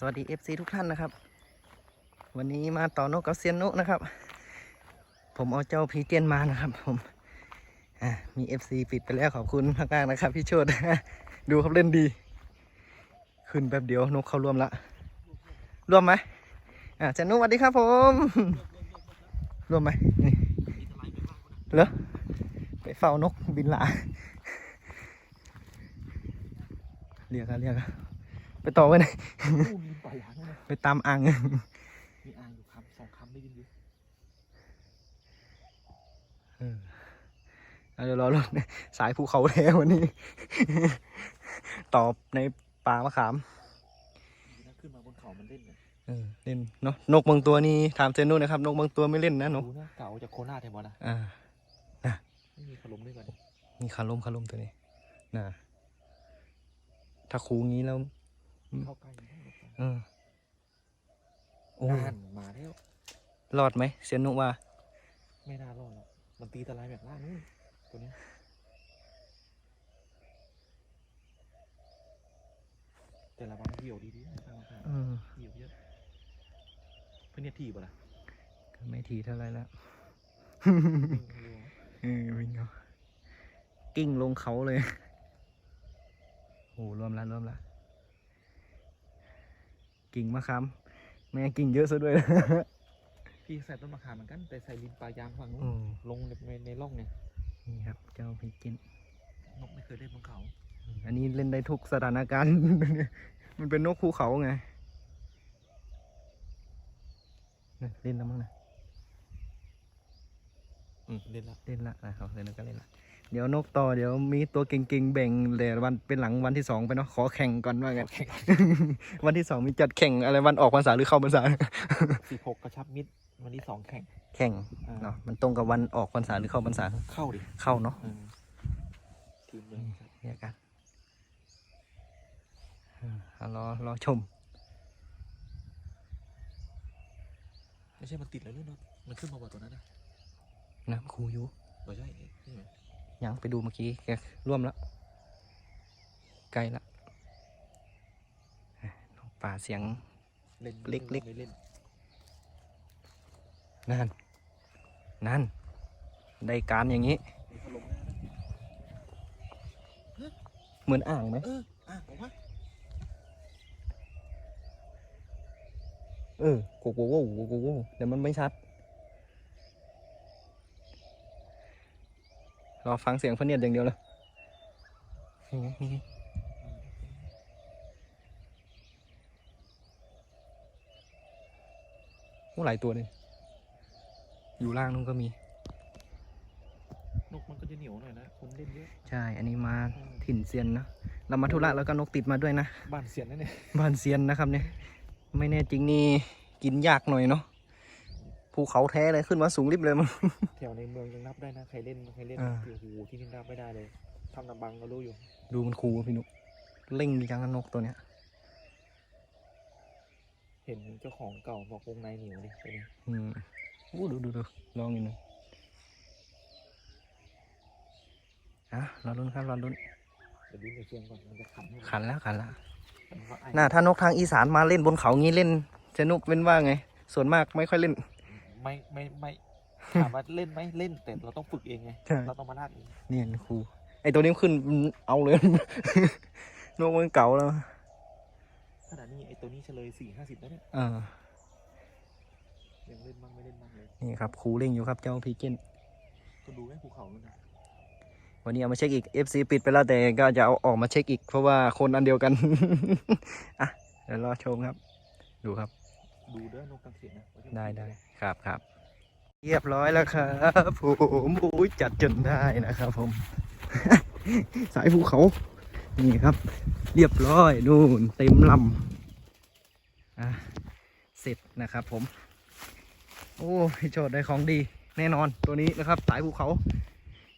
สวัสดี FC ทุกท่านนะครับ วันนี้มาต่อนกกับเซียนนุนะครับ ผมเอาเจ้าพีเจยนมานะครับ ผมมี FC ปิดไปแล้วขอบคุณมากๆนะครับ พี่โชดดูครับเล่นดี ขึ้นแป๊บเดียวนกเข้าร่วมละร่วมไหมอะเซียนนุสวัสดีครับ ผมร่วมไหมเหรอไปเฝ้านกบินลาเรียกอะเรียกอะ ต่อไว้ไหนอู้ลืมปล่อยหางเลยไปตามอ่างมีอ่างอยู่คำสองคำได้ยินอยู่เออเอาเดี๋ยวรอรถสายภูเขาแล้ววันนี้ ตอบในป่ามะขามดีนะขึ้นมาบนเขามันเล่นเนี่ยเออเล่นเนาะนกบางตัวนี่ถามเจนนู่นนะครับ นกบางตัวไม่เล่นนะนกดูนะเก่าจากโคราชเห็นบ่นะอ่าไม่มีขลมด้วยกันมีคาลมคาลมตัวนี้นะถ้าคูงี้แล้ว เข้าใกล้ไม่ได้หรอกนะเออโอ้ นั่นมาแล้วรอดไหมเซียนนุว่า ไม่น่ารอดหรอกมันตีตะไลแบบล่างนู้นตัวเนี้ยแต่ละวันเหี่ยวดีๆนะทางทางเออเหี่ยวเยอะเพื่อนเนี่ยทีบ่ล่ะก็ไม่ทีเท่าไรแล้ววิ่งเร็วเออวิ่งเอากิ้งลงเขาเลยโอ้รวมแล้วรวมแล้ว กิ่งมะขามแม่กิ่งเยอะซะด้วย พี่ใส่ต้นมะขามเหมือนกันแต่ใส่ลินปลายางฝั่งนู้นอืม ลงในในในร่องเนี่ยนี่ครับ เจ้าพิกิน นกไม่เคยได้บนเขาอันนี้เล่นได้ทุกสถานการณ์ มันเป็นนกภูเขาไงน่ะเล่นแล้วมั้งนะ อืมเล่นละเล่นละนะครับเล่นแล้วก็เล่นละ เดี๋ยวนกต่อเดี๋ยวมีตัวเก่งๆแบ่งแต่วันเป็นหลังวันที่สองไปเนาะขอแข่งก่อนว่ากันวันที่สองมีจัดแข่งอะไรวันออกพรรษาหรือเข้าพรรษาสิบหกกระชับมิตรวันที่สองแข่งแข่งอ่าเนาะมันตรงกับวันออกพรรษาหรือเข้าพรรษาเข้าดิเข้าเนาะเออทีมเลยครับเนี่ยกันอืมเอารอรอชม ไม่ใช่มันติดแล้วเนาะมันขึ้นมาว่าตัวนั้นนะนะครูอยู่ไม่ใช่นี่ไง ยังไปดูเมื่อกี้แกร่วมแล้วใกล้ละอะนกป่าเสียงเล่นเล็กๆไม่เล่นนั่น นั่น ได้การอย่างนี้ เหมือนอ่างไหมเอออะผมว่าเออโกโก้โกโกโก้โก้เดี๋ยวมันไม่ชัด รอฟังเสียงพะเนียดอย่างเดียวเลยนี่ไงนี่ไงโอ้หลายตัวเลยอยู่ล่างนู้นก็มี นกมันก็จะเหนียวหน่อยนะคนเล่นเยอะ ใช่ อันนี้มาถิ่นเซียนนะ เรามาธุระแล้วก็นกติดมาด้วยนะ บ้านเสียนนั่นเนี่ยบ้านเซียนนะครับเนี่ย ไม่แน่จริงนี่กินยากหน่อยเนาะ ภูเขาแท้เลยขึ้นมาสูงริบเลยมัน แถวในเมืองยังนับได้นะใครเล่นใครเล่นอ่า โอ้โหที่นี่นับไม่ได้เลยทำนำบังก็รู้อยู่ดูมันคูพี่นุเล่งดีจังนะนกตัวเนี้ยเห็นเจ้าของเก่าบอกวงในเหนียวดิตัวนี้อืมอู้ดูดูดูลองอีกหนึ่งอะรอลุ้นครับรอลุ้นเดี๋ยวดูในเชียงก่อนมันจะขันให้ขันแล้วขันแล้ว มันก็ไอ้น่าถ้านกทางอีสานมาเล่นบนเขางี้เล่นจะนุกเป็นว่าไง ส่วนมากไม่ค่อยเล่น ไม่ไม่ไม่ถามว่าเล่นไหมเล่นแต่เราต้องฝึกเองไงใช่ เราต้องมาลาดเองเนี่ยครูไอตัวนี้มันขึ้นเอาเลย นกมันเก่าแล้วขนาดนี้ไอ้ตัวนี้เฉลยสี่ห้าสิบแล้วเนี่ยอ่ายังเล่นบ้างไม่เล่นบ้างเลยนี่ครับครูเล่งอยู่ครับเจ้าพีเกนก็ดูแม่ภูเขาเลยนะวันนี้เอามาเช็คอีก FC ปิดไปแล้วแต่ก็จะเอาออกมาเช็คอีก เพราะว่าคนอันเดียวกัน อะเดี๋ยวรอชมครับ ดูครับ ดูเด้อนกกังเขนนะว้ที่ได้มันได้ครับครับเรียบร้อยแล้วครับผมโอ้ยจัดจนได้นะครับผม สายภูเขานี่ครับ เรียบร้อยนู่นเต็มลำอะเสร็จนะครับผม โอ้พี่โจทย์ได้ของดี แน่นอนตัวนี้นะครับ สายภูเขา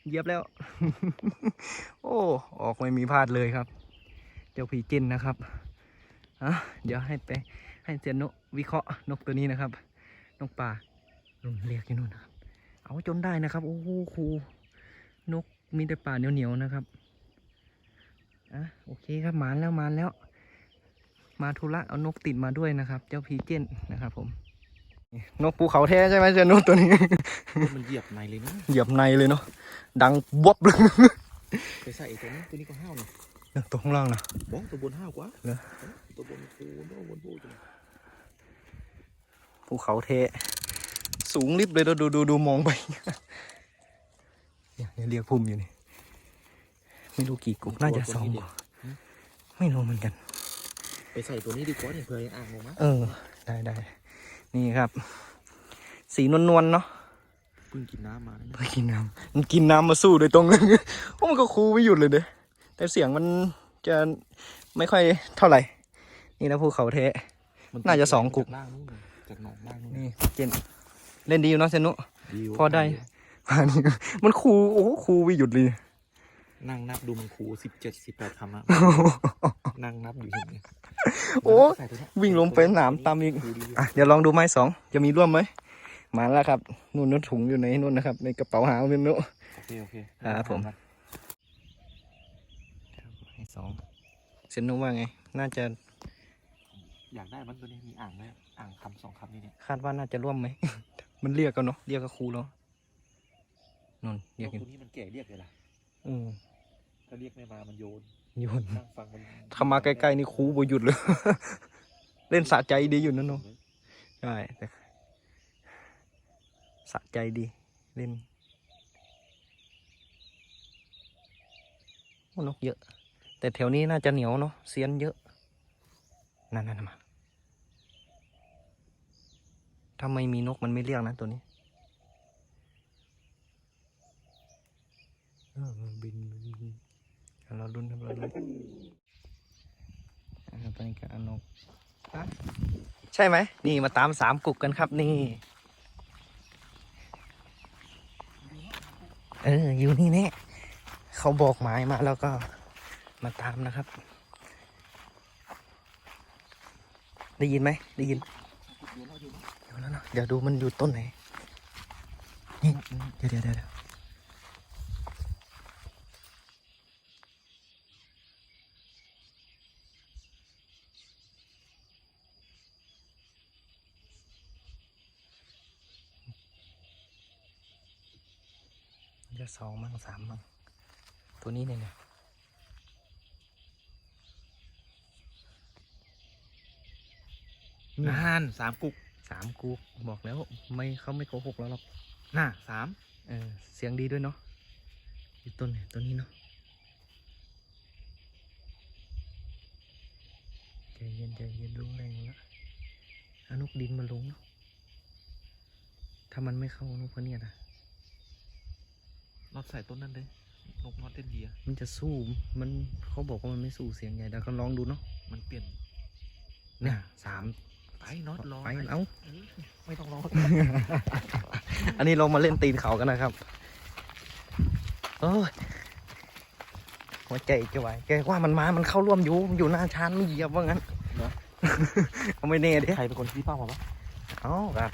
เหยียบแล้ว โอ้ออกไม่มีพลาดเลยครับ เจ้าผีจินนะครับอะเดี๋ยวให้ไป ให้เซียนนกวิเคราะห์นกตัวนี้นะครับ นกป่าลุงเรียกอยู่นู่นนะครับ เอาจนได้นะครับ โอ้โหครูนกมีแต่ป่าเหนียวๆนะครับอะโอเคครับหมานแล้วหมานแล้วมาธุระเอานกติดมาด้วยนะครับ เจ้าพีเจนนะครับผมนี่นกภูเขาแท้ใช่ไหมเจ้านกตัวนี้ มันเหยียบในเลยนะเหยียบในเลยเนาะดังบวบเลยไปใส่ไอ้ตัวนี้ตัวนี้ก็ห้าวนะตัวข้างล่างนะบ้องตัวบนห้าวกว่าเหรอตัวบนคูตัวบนพูดเลย ภูเขาแท้สูงลิบเลยเราดูดูดูมองไปเนี่ยเนี่ยเรียกพุ่มอยู่นี่ไม่รู้กี่กุกน่าจะสองกุกไม่รู้เหมือนกัน ไปใส่ตัวนี้ดีกว่าเนี่ยเผื่อยังอ่างลงมาเออ ได้ได้นี่ครับ สีนวลนวลๆเนาะเพิ่งกินน้ำมานะเพื่อกินน้ำมันกินน้ำมาสู้โดยตรงเลยโอ้มันก็คูไม่หยุดเลยเด้แต่เสียงมันจะไม่ค่อยเท่าไหร่ นี่นะภูเขาเทะน่าจะสองกุก จากล่างนู่นน่ะจากหนองล่างนู่นนี่เจนเล่นดีอยู่เนาะเซนุดีวพอได้มันคูโอ้โหคูไม่หยุดเลยนั่งนับดูมันคูสิบเจ็ดสิบแปดคำอะนั่งนับอยู่เห็นไหมโอ้ใส่ตัวเนี้ยวิ่งลงไปหนามตามอีกดูดีอยู่อะเดี๋ยวลองดูไม้สองจะมีร่วมไหมมาแล้วครับนู่นนู่นถุงอยู่ในนู่นนะครับ ในกระเป๋าหางนู่นนู่นโอเคโอเคครับผมไม้สองเซนุว่าไง น่าจะ อยากได้มันตัวนี้มีอ่างไหมอ่างคำสองคำนี่เนี่ยคาดว่าน่าจะร่วมไหม มันเรียกกันเนาะเรียกกับครูแล้วนนเรียกนกันตัวนี้มันแก่เรียกเลยล่ะอืมถ้าเรียกไม่มามันโยนโยนนั่งฟังมันถ้ามาใกล้ๆนี่ครูบ่หยุดเลย เล่นสะใจดีอยู่นะเนอะใช่แต่สะใจดีเล่นโอ้นกเยอะ แต่แถวนี้น่าจะเหนียวเนาะเซียนเยอะ นั่นนั่นมาถ้าไม่มีนกมันไม่เรียกนะตัวนี้เออบินบินเราลุ้นครับเราลุ้นตอนนี้ก็อานกฮะใช่ไหม นี่มาตามสามกุกกันครับนี่ เออ อยู่นี่แน่เขาบอกหมายมาแล้วก็มาตามนะครับ ได้ยินไหมได้ยิน เดี๋ยวแล้วนะเดี๋ยวดูมันอยู่ต้นไหน นี่เดี๋ยวเดี๋ยวเดี๋ยวเดี๋ยวมันจะสองมั่งสามมั่งตัวนี้เนี่ย นี่ยนานสามกุกสามกูบอกแล้วไม่เขาไม่โกหกแล้วหรอกน่ะสามเออเสียงดีด้วยเนาะอยู่ต้นเนี่ยต้นนี้เนาะใจเย็นใจเย็นลงแรงแล้วเอานกดินมาลงเนาะถ้ามันไม่เข้านกพะเนี่ยนะรอบใส่ต้นนั้นเลยนกนอตเต้นเดียมันจะสู้มันเขาบอกว่ามันไม่สู้เสียงใหญ่เดี๋ยวก็ลองดูเนาะมันเปลี่ยนเนี่ยสาม ไปน็อตรอไปเอ้าไม่ต้องรอ อันนี้เรามาเล่นตีนเขากันนะครับ โอ้ยหัวใจจะไหวแกว่ามันมา มันเข้าร่วมอยู่มันอยู่หน้าชานไม่เหยียบว่างั้นเหรอ เอาไม่แน่เด้ใครเป็นคนที่เป้ามาวะเอ้าครับ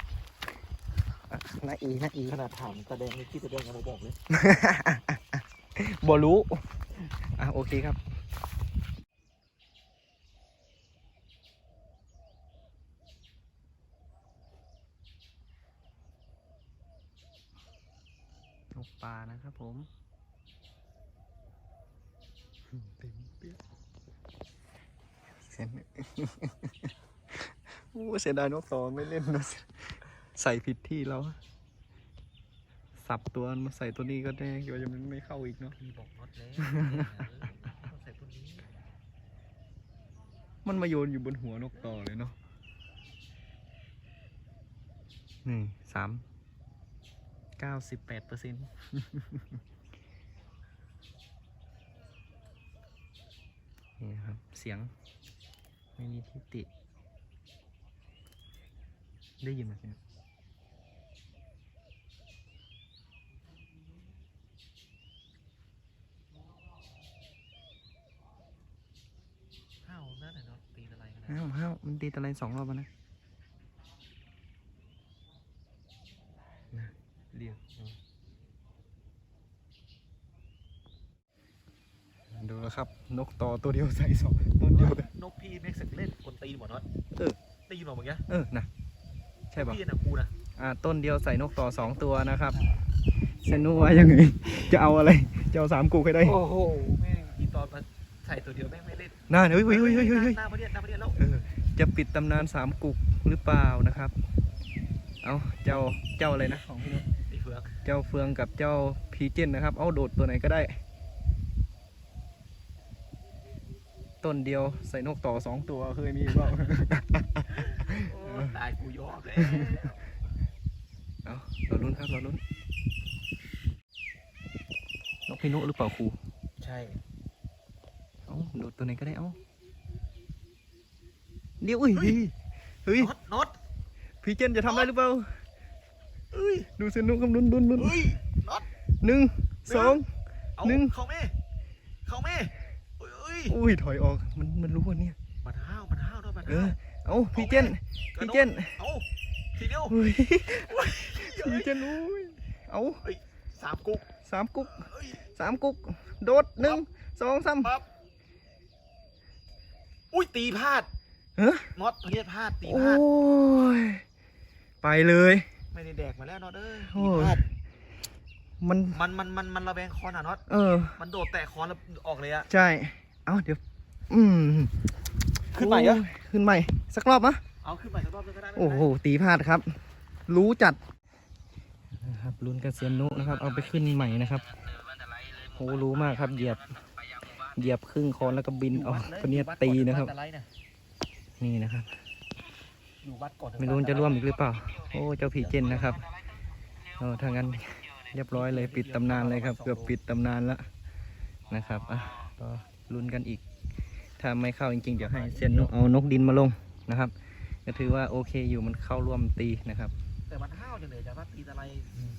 นาอีนาอีขนาดถามตาแดงนี่ที่ตาแดงยังมาบอกเลยบอรู้ อะโอเคครับ นกปลานะครับผมเต็มเปี้ยเสียงโอ้เสียดายนกต่อไม่เล่นนะใส่ผิดที่แล้ว สับตัวมาใส่ตัวนี้ก็ได้เดี๋ยวจะมันไม่เข้าอีกเนาะพี่บอกน็อตแล้วต้องใส่ต้นนี้ มันมาโยนอยู่บนหัวนกต่อเลยเนาะนี่สาม เก้าสิบแปดเปอร์เซ็นต์นี่ครับ เสียง ไม่มีทิฏฐิได้ยินไหมเนี่ยห้าวนั่นน่ะเนาะตีอะไรกันนะอ้าวอ้าวมันตีอะไรสองรอบแล้วนะนะเรียก เอาดูแล้วครับ นกต่อตัวเดียวใส่สองต้นเดียวกัน นกพี่ไม่สึกเล่นคนตีบอกเมื่อกี้เออนะใช่ปะพี่นะครูนะอ่าต้นเดียวใส่นกต่อสองตัวนะครับเซนูว่ายังไงจะเอาอะไรจะเอาสามกูให้ได้โอ้โหแม่งอีตอนมาใส่ตัวเดียวแม่งไม่เล่นน่าเฮ้ยเฮ้ยเฮ้ยเฮ้ยเฮ้ยเฮ้ยหน้าประเดียนหน้าประเดียนแล้วเออจะปิดตำนานสามกุกหรือเปล่านะครับ เอาเจ้าเจ้าอะไรนะของพี่นุชไอ้เฟืองเจ้าเฟืองกับเจ้าพีเจนนะครับ เอาโดดตัวไหนก็ได้ ต้นเดียวใส่นกต่อสองตัวเคยมีเปล่าโอ้ตายกูยอมเลยเอาเราลุ้นครับเราลุ้น นกพี่นุหรือเปล่าครู ใช่ เอาโดดตัวไหนก็ได้เอาเดี๋ยวอุ้ยเฮ้ยน็อตน็อตพีเจนจะทำได้หรือเปล่า เอ้ยดูสนุกครับลุ้นลุ้นลุ้นเฮ้ยน็อตหนึ่งสอง เอาหนึ่ง เข้าแม่เข้าแม่เอ้ยเอ้ยอุ้ยถอยออก มันมันรู้ว่าเนี่ย มันห้าวมันห้าวด้วยมันเอห้าอวเอาพีเจนกระพีโดดเจนเอาทีเดียวอุ้ยโอ้ยพีเจนอุ้ยเอาสามกุ๊กสามกุ๊กเอ้ยสามกุ๊กโดดหนึ่งสองสามปั๊บอุ้ยตีพลาดเฮ้ยน็อตเรียกพลาดตีโอ้พลาดยไปเลย ไม่ได้แดกมาแล้วน็อตเอ้ยโอ้ ตียพลาดมันมันมันมันมันระแวงคอนอะน็อตเออ มันโดดแตะคอนแล้วออกเลยอะใช่ เอาเดี๋ยว อืมขึ้นใหม่เหรอ โยขึ้นใหม่ สักรอบมะ เอาขึ้นใหม่สักรอบนึงก็ได้ไม่โอ้เป็นโหไรตีพลาดครับ รู้จัดนะครับลุ้นกระเซียนนุนะครับ เอาไปขึ้นใหม่นะครับโหรู้มากครับ เหยียบ เหยียบครึ่งโคนแล้วก็บินออกคนนี้ตีนะครับอยู่วัดก่อเดี๋ยววัดจไล่นี่นะครับ อยู่วัดก่อนเดี๋ยวไม่รู้จะร่วมอีกหรือเปล่า โอ้ เจ้าผีเจนนะครับโอ้ถ้างั้นเรียบร้อยเลยปิดตำนานเลยครับ เกือบปิดตำนานแล้วนะครับ อะก็ ลุ้นกันอีก ถ้าไม่เข้าจริงๆ เดี๋ยวให้เซียนนุเอานกดินมาลงนะครับ ก็ถือว่าโอเคอยู่มันเข้าร่วมตีนะครับ แต่มันห้าวจังเลยจะว่าตีอะไร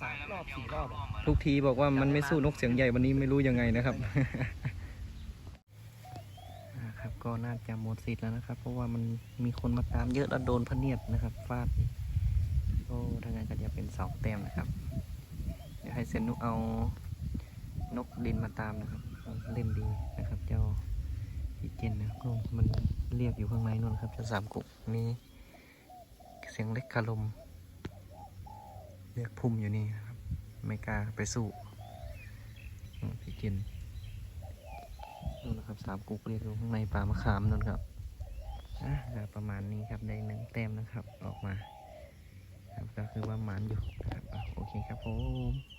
สามรอบสี่รอบอะทุกทีบอกว่ามันไม่สู้นกเสียงใหญ่วันนี้ไม่รู้ยังไงนะครับนะครับก็น่าจะหมดสิทธิ์แล้วนะครับ เพราะว่ามันมีคนมาตามเยอะแล้วโดนพะเนียดนะครับฟาดโอ้ถ้างั้นก็จะเป็นสองแต้มนะครับ เดี๋ยวให้เซนนุเอานกดินมาตามนะครับ เล่นดีนะครับเจ้าพี่เจนนะครับก็มันเรียกอยู่ข้างในนู่นครับเจ้าสามกุกมีเสียงเล็กคารมเรียกพุ่มอยู่นี่ครับไม่กล้าไปสู้พี่เจนนู่นนะครับสามกุกเรียกอยู่ข้างในป่ามะขามนั่นครับอะประมาณนี้ครับได้หนึ่งแต้มนะครับออกมาครับก็คือว่าหมานอยู่นะครับโอเคครับผม